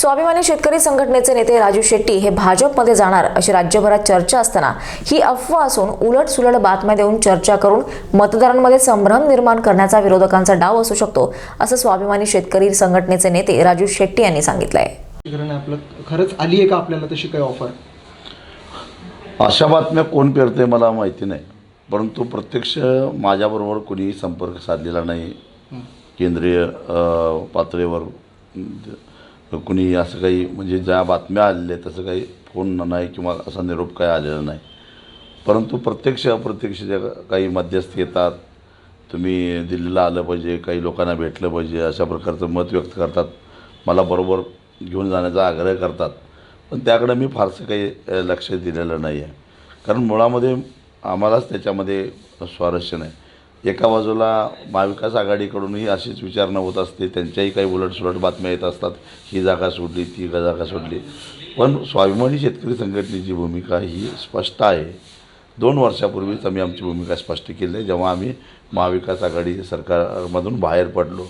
स्वाभिमानी शेतकरी संघटनेचे नेते राजू शेट्टी हे भाजपमध्ये जाणार अशी राज्यभरात चर्चा असताना ही अफवा असून उलट सुलट बातम्या देऊन चर्चा करून मतदारांमध्ये संभ्रम निर्माण करण्याचा विरोधकांचा डाव असू शकतो असं स्वाभिमानी शेतकरी संघटनेचे नेते राजू शेट्टी यांनी सांगितलं आहे आपलं खरंच आली आहे का आपल्याला तशी काही ऑफर अशा बातम्या कोण पेरते मला माहिती नाही. परंतु प्रत्यक्ष माझ्याबरोबर कोणीही संपर्क साधलेला नाही. केंद्रीय पातळीवर कुणी असं काही म्हणजे ज्या बातम्या आलेल्या आहेत तसं काही फोन नाही किंवा असा निरोप काही आलेला नाही. परंतु प्रत्यक्ष अप्रत्यक्ष ज्या काही मध्यस्थी येतात तुम्ही दिल्लीला आलं पाहिजे काही लोकांना भेटलं पाहिजे अशा प्रकारचं मत व्यक्त करतात मला बरोबर घेऊन जाण्याचा आग्रह करतात. पण त्याकडे मी फारसं काही लक्ष दिलेलं नाही आहे कारण मुळामध्ये आम्हालाच त्याच्यामध्ये स्वारस्य नाही. एका बाजूला महाविकास आघाडीकडूनही अशीच विचारणा होत असते त्यांच्याही काही उलटसुलट बातम्या येत असतात ही जागा सोडली ती जागा सोडली. पण स्वाभिमानी शेतकरी संघटनेची भूमिका ही स्पष्ट आहे. दोन वर्षापूर्वीच आम्ही आमची भूमिका स्पष्ट केली आहे जेव्हा आम्ही महाविकास आघाडी सरकारमधून बाहेर पडलो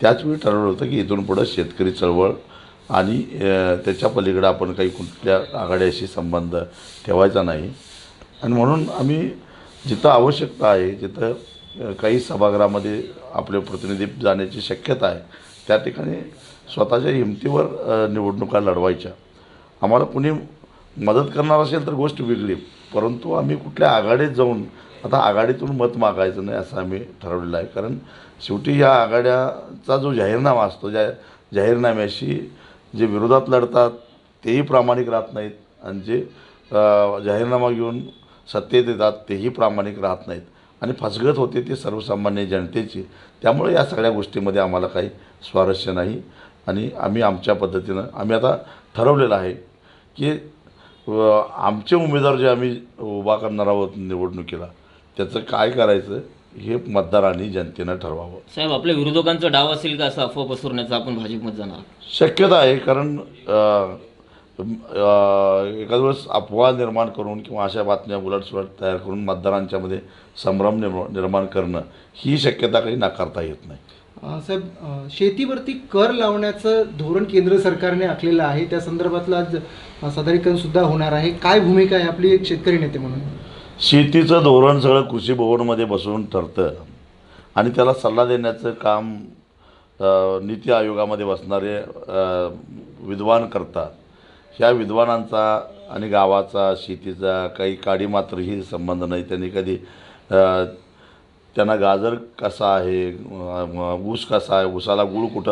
त्याचवेळी ठरवलं होतं की इथून पुढं शेतकरी चळवळ आणि त्याच्या पलीकडं आपण काही कुठल्या आघाड्याशी संबंध ठेवायचा नाही. आणि म्हणून आम्ही जिथं आवश्यकता आहे जिथं काही सभागृहामध्ये आपले प्रतिनिधी जाण्याची शक्यता आहे. त्या ठिकाणी स्वतःच्या हिमतीवर निवडणुका लढवायच्या. आम्हाला कुणी मदत करणार असेल तर गोष्ट वेगळी. परंतु आम्ही कुठल्या आघाडीत जाऊन आता आघाडीतून मत मागायचं नाही असं आम्ही ठरवलेलं आहे. कारण शेवटी या आघाड्याचा जो जाहीरनामा असतो ज्या जाहीरनाम्याशी जे विरोधात लढतात तेही प्रामाणिक राहत नाहीत. आणि जे जाहीरनामा घेऊन सत्तेत येतात तेही प्रामाणिक राहत नाहीत. आणि फसगत होते ते सर्वसामान्य जनतेची. त्यामुळे या सगळ्या गोष्टीमध्ये आम्हाला काही स्वारस्य नाही. आणि आम्ही आमच्या पद्धतीनं आम्ही आता ठरवलेलं आहे की आमचे उमेदवार जे आम्ही उभा करणार आहोत निवडणुकीला त्याचं काय करायचं हे मतदारांनी जनतेनं ठरवावं. साहेब आपल्या विरोधकांचा डाव असेल का असं अफवा पसरवण्याचा? आपण भाजपमध्ये जाणार. शक्यता आहे कारण एखाद्या वेळेस अफवा निर्माण करून किंवा अशा बातम्या उलटसुलट तयार करून मतदारांच्यामध्ये संभ्रम निर्मा निर्माण करणं ही शक्यता काही नाकारता येत नाही. साहेब शेतीवरती कर लावण्याचं धोरण केंद्र सरकारने आखलेलं आहे. त्या संदर्भातलं आज सादरीकरण सुद्धा होणार आहे. काय भूमिका आहे आपली एक शेतकरी नेते म्हणून? शेतीचं धोरण सगळं कृषी भवनमध्ये बसून ठरतं आणि त्याला सल्ला देण्याचं काम नीती आयोगामध्ये बसणारे विद्वान करतात. ह्या विद्वानांचा आणि गावाचा शेतीचा काही काडी मात्रही संबंध नाही. त्यांनी कधी त्यांना गाजर कसा आहे ऊस कसा आहे ऊसाला गुळ कुठं